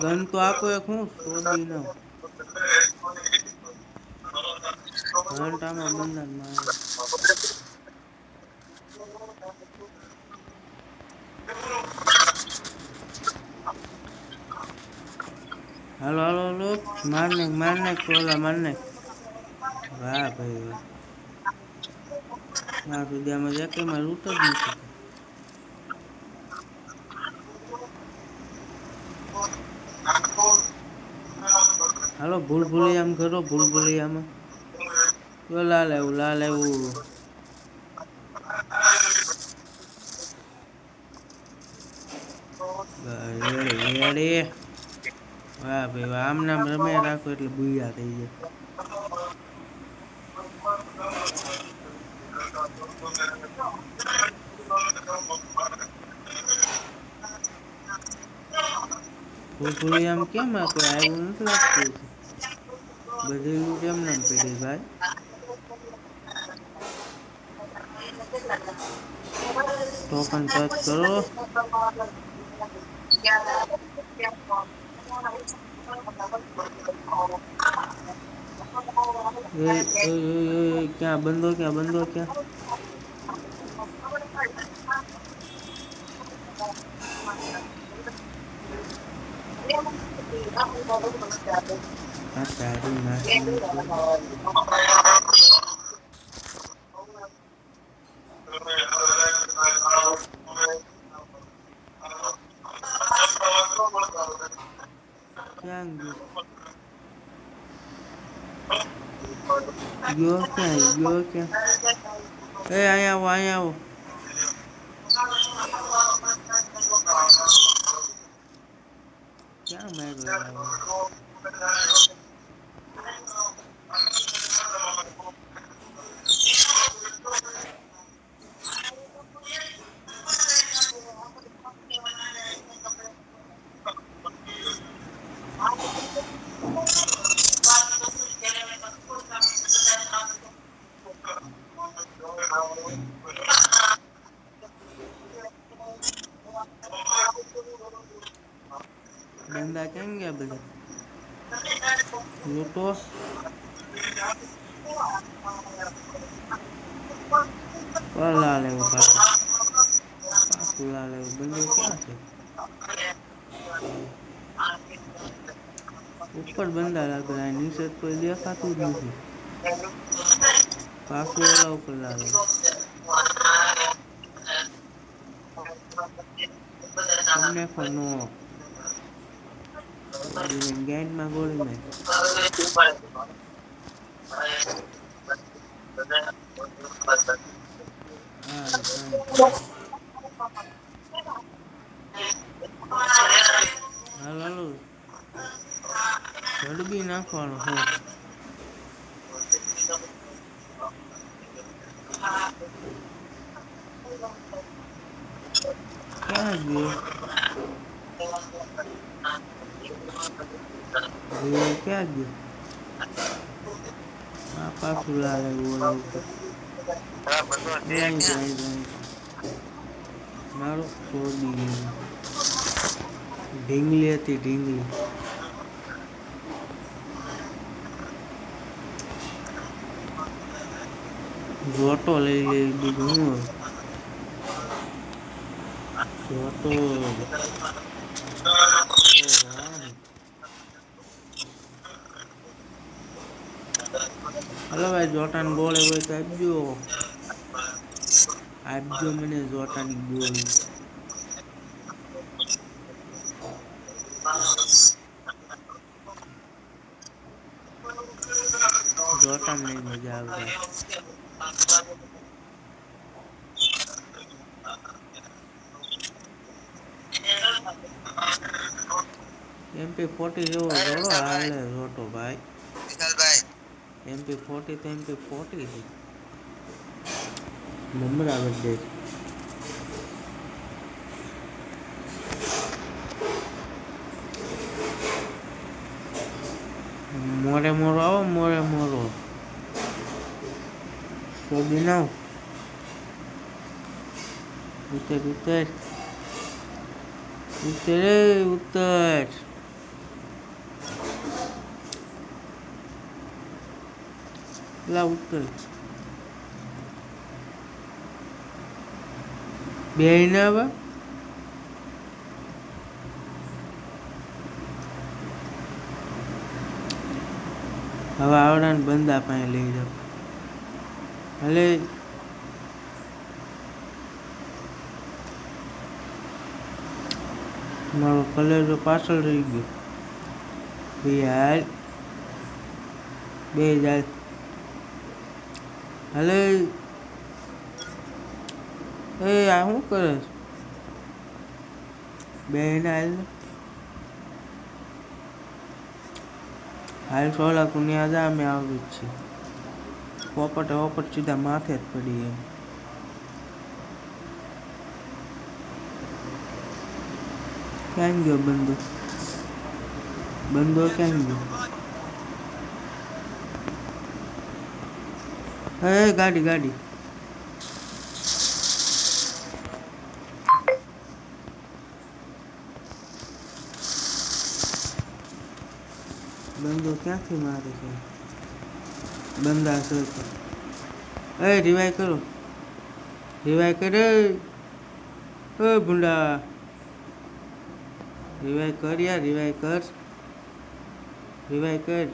Gun તો આપો એક હું સોડી ન. હાલો હાલો, હલો. મારને મારને ચોલા મારને વાહ ભાઈ, વાહ. હા વિદ્યામાં જાય કે મારું લૂટ જ નથી હાલો ભૂલ ભૂલૈયામ કરો ભૂલ ભૂલૈયામાં તો લાલ આવું લાલ આવું વાહ ભાઈ આમ નામ રમે રાખો એટલે બુયા થઈ જાય. ભૂલ એમ કેમ કોઈ આવ્યું નથી લાગતું? બધી લૂટ નામ પડી ભાઈ? ટોકન ટચ કરો. ક્યાં બંધો ક્યાં બંધો, ક્યાં? આ તારી નાસી તો ક્યાં ગયો ગયો ક્યાં ગયો ક્યાં એ અહીંયા આવો અહીંયા આવો ક્યાં માર્યો બંદા કેમ ગયા બધા લૂંટો પલા લેવું પાછું પાછું લા લેવું બંદો ક્યાં છે ઉપર બંદા લાગેલા નીચે કોઈ દેખાતું જ નથી પાછું ઓલા ઉપર લાગે તમને ફોનો ગેન્ડમાં ગોળી હાલો ઝડબી નાખવાનો હો ક્યાં ગયો ગયો ક્યાં ગયો આ પાછું અહીં છે અહીં છે અહીં છે મારો છોડી ગયો ઢીંગલી હતી ઢીંગલી જોટો લઈ લે બીજું હું જોટો હલો ભાઈ જોટાન ગોળે હોય તો આપજો. આપજો મને જોટાની બોલ. જોટાન નહીં મજા આવે એમપી ફોર્ટી જેવો જોડો હાલે જોટો ભાઈ. એમપી ફોર્ટી તો એમપી ફોર્ટી છે નંબર આવે છે મોરે મોરો આવો મોરે મોરો. તો નાવ ઉત્તર ઉત્તર ઉત્તર એ ઉત્તર લા ઉત્તર બે ના હવે આવડા ને બંદા પાસે લઈ જાઓ. ભલે મારો કલેજો પાછળ રહી ગયો. બે હાલ, બે જાય હલે, એ આ શું કરે છે? બે હાલ હાલ સોલા ત્યાં જા અમે આવી જ છીએ પોપટ પોપટ સીધા માથે જ પડી એમ. ક્યાં ગયો બંદો? બંદો ક્યાં ગયો? હે, ગાડી ગાડી. બંદો ક્યાંથી મારે છે? બંદા છે એ રિવાય કરો. રિવાય કરે. એ, ભૂંડા. રિવાય કર યાર રિવાય કર. રિવાય કર.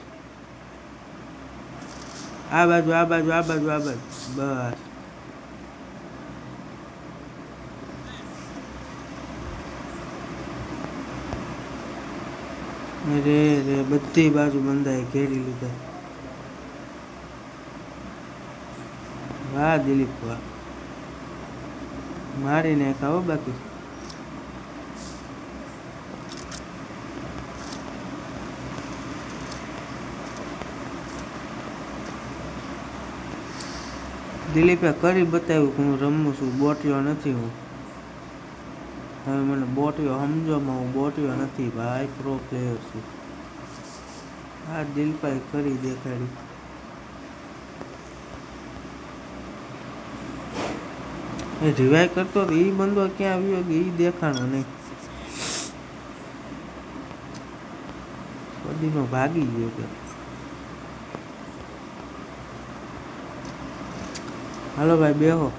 આ બાજુ આ બાજુ આ બાજુ આ બાજુ. બસ. રે રે બધી બાજુ બંધાએ ઘેરી લીધા. વાહ દિલીપ, વાહ. મારી નાખ્યા હો બાકી. દિલીપે કરી બતાવ્યું કે હું રમું છું, બોટિયો નથી હું. હવે મને બોટિયો સમજોમાં હું બોટિયો નથી, ભાઈ પ્રો પ્લેયર છું. આ દિલપાઈ કરી દેખાડી. એ રિવાય કરતો એ બંદો ક્યાં આવ્યો કે એ દેખાણો નહીં. બદીનો ભાગી ગયો કે. હાલો ભાઈ, બેહો.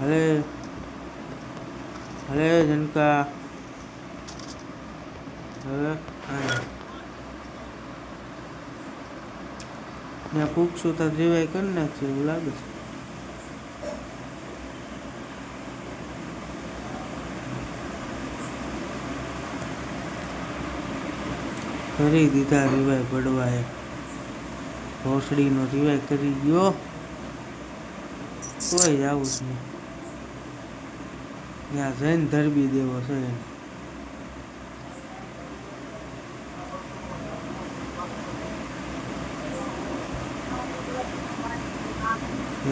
હલે હલે જનકા. હવે. ત્યાં પૂછશું તો જીવાય કરી નાખશે એવું લાગે છે. કરી દીધા રિવાઈ પડવાએ ભોસડીનો રિવાય કરી ગયો. કોઈ આવું જ નહીં. ત્યાં જૈન ધરબી દેવો છે એને.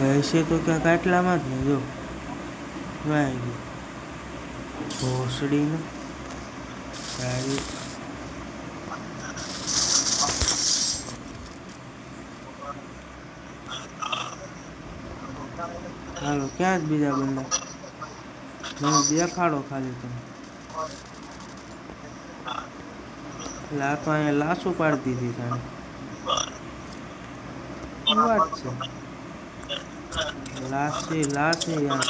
એ હશે તો ક્યાંક આટલામાં જ ને જો. વાય ગયો ભોસડીનો સારી. હાલો ક્યાં જ બીજા બંદા? મને દેખાડો ખાલી તમે. એટલે આ તો અહીંયા લાશું પાડી દીધી તાણે શું વાત છે? લાશે લાશે યાર.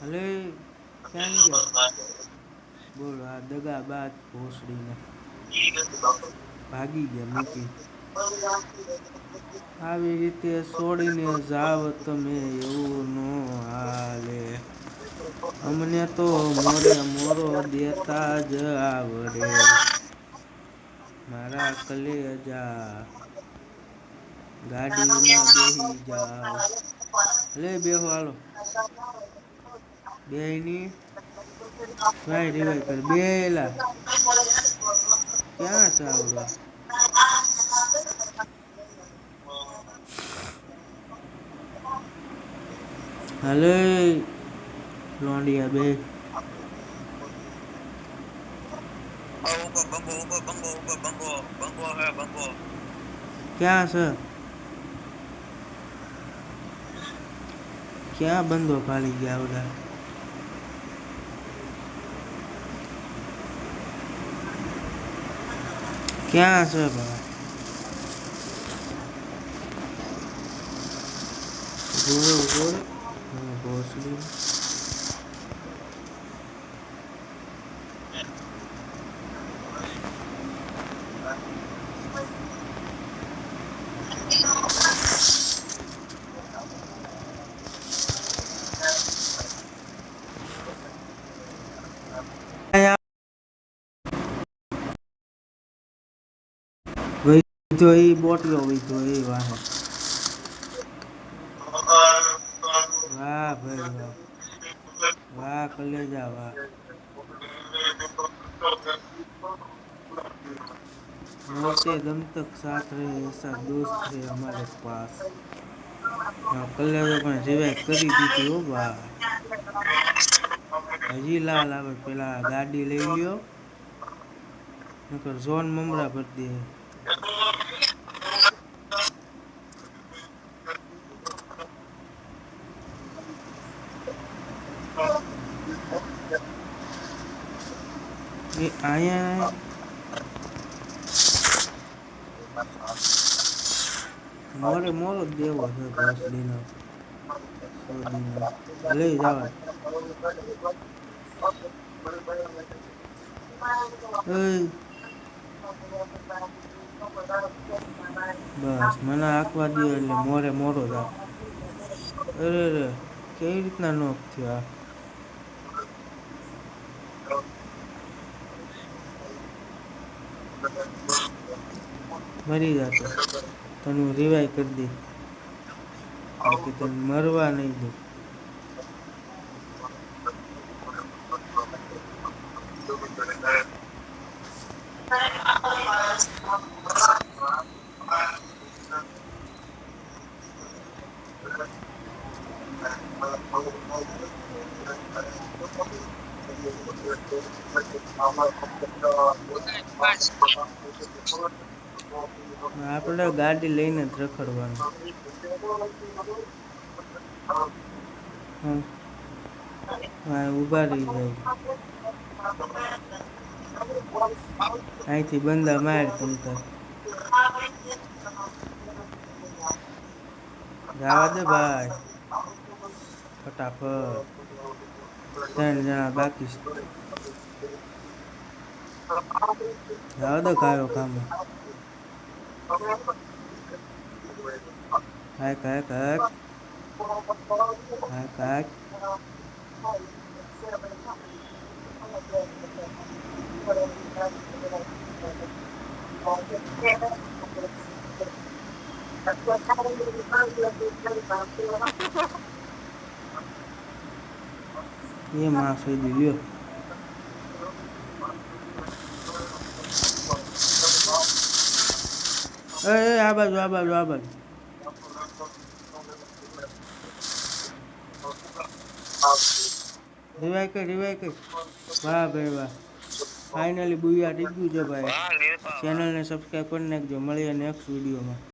હલે ક્યાં ગયા? બોલો, આ દગા બાદ ભોસડીને. ભાગી ગયા મૂકી. આવી રીતે છોડીને જાવ તમે, એવું નો હાલે. અમને તો મોરે મોરો દેતા જ આવડે. મારા કલેજા ગાડીમાં બેહી જાઓ. લે બેહો, હાલો. બેની ભાઈ રિવાઈ કર બેલા. ક્યાં છે આવડો હાલે. લોંડિયા બે. ક્યાં છે? ક્યાં બંધો ફાલી ગયા બધા? ક્યાં છે ભાઈ? ભોસડી તો એ બોટલો વીધો એ વાહે વાહ ભાઈ વાહ વાહ કલેજા વાહ मिलते दम तक साथ रहे ऐसा दोस्त है हमारे पास કલેજો પણ રિવાઇવ કરી દીધી હો ભાઈ હજી લાલ આવે પેલા ગાડી લઈ લ્યો નકર ઝોન મમરા ભરી દે અહીંયા મોરે મોરો દેવો છે ઘોસડીનો સોદીનો લઈ જવા. બસ, મને આંકવા દે એટલે મોરે મોરો જ આપ. અરે રે કેવી રીતના નોક થયો આ? મરી જતો. તને હું રિવાઈ કરી દઈશ. બાકી તને મરવા નહીં દઉં. આપણે ગાડી લઈને જ રખડવાનું. હા. ઊભા રહી જાય અહીંથી બંદા માર તમ તાર જવા દે ભાઈ. ફટાફટ. ત્રણ જણા બાકી છે. જવા દો કાયો કામ. હાય કાય કાક હાય કાક એ માં સુધી લ્યો એ આ બાજુ આ બાજુ આ બાજુ. રિવાય કઈ રિવાય કઈ વાહ ભાઈ વાહ. ફાઇનલી બુયા ટીક્યું છે ભાઈ. ચેનલને સબસ્ક્રાઈબ કરી નાખજો. મળીએ નેક્સ્ટ વિડીયોમાં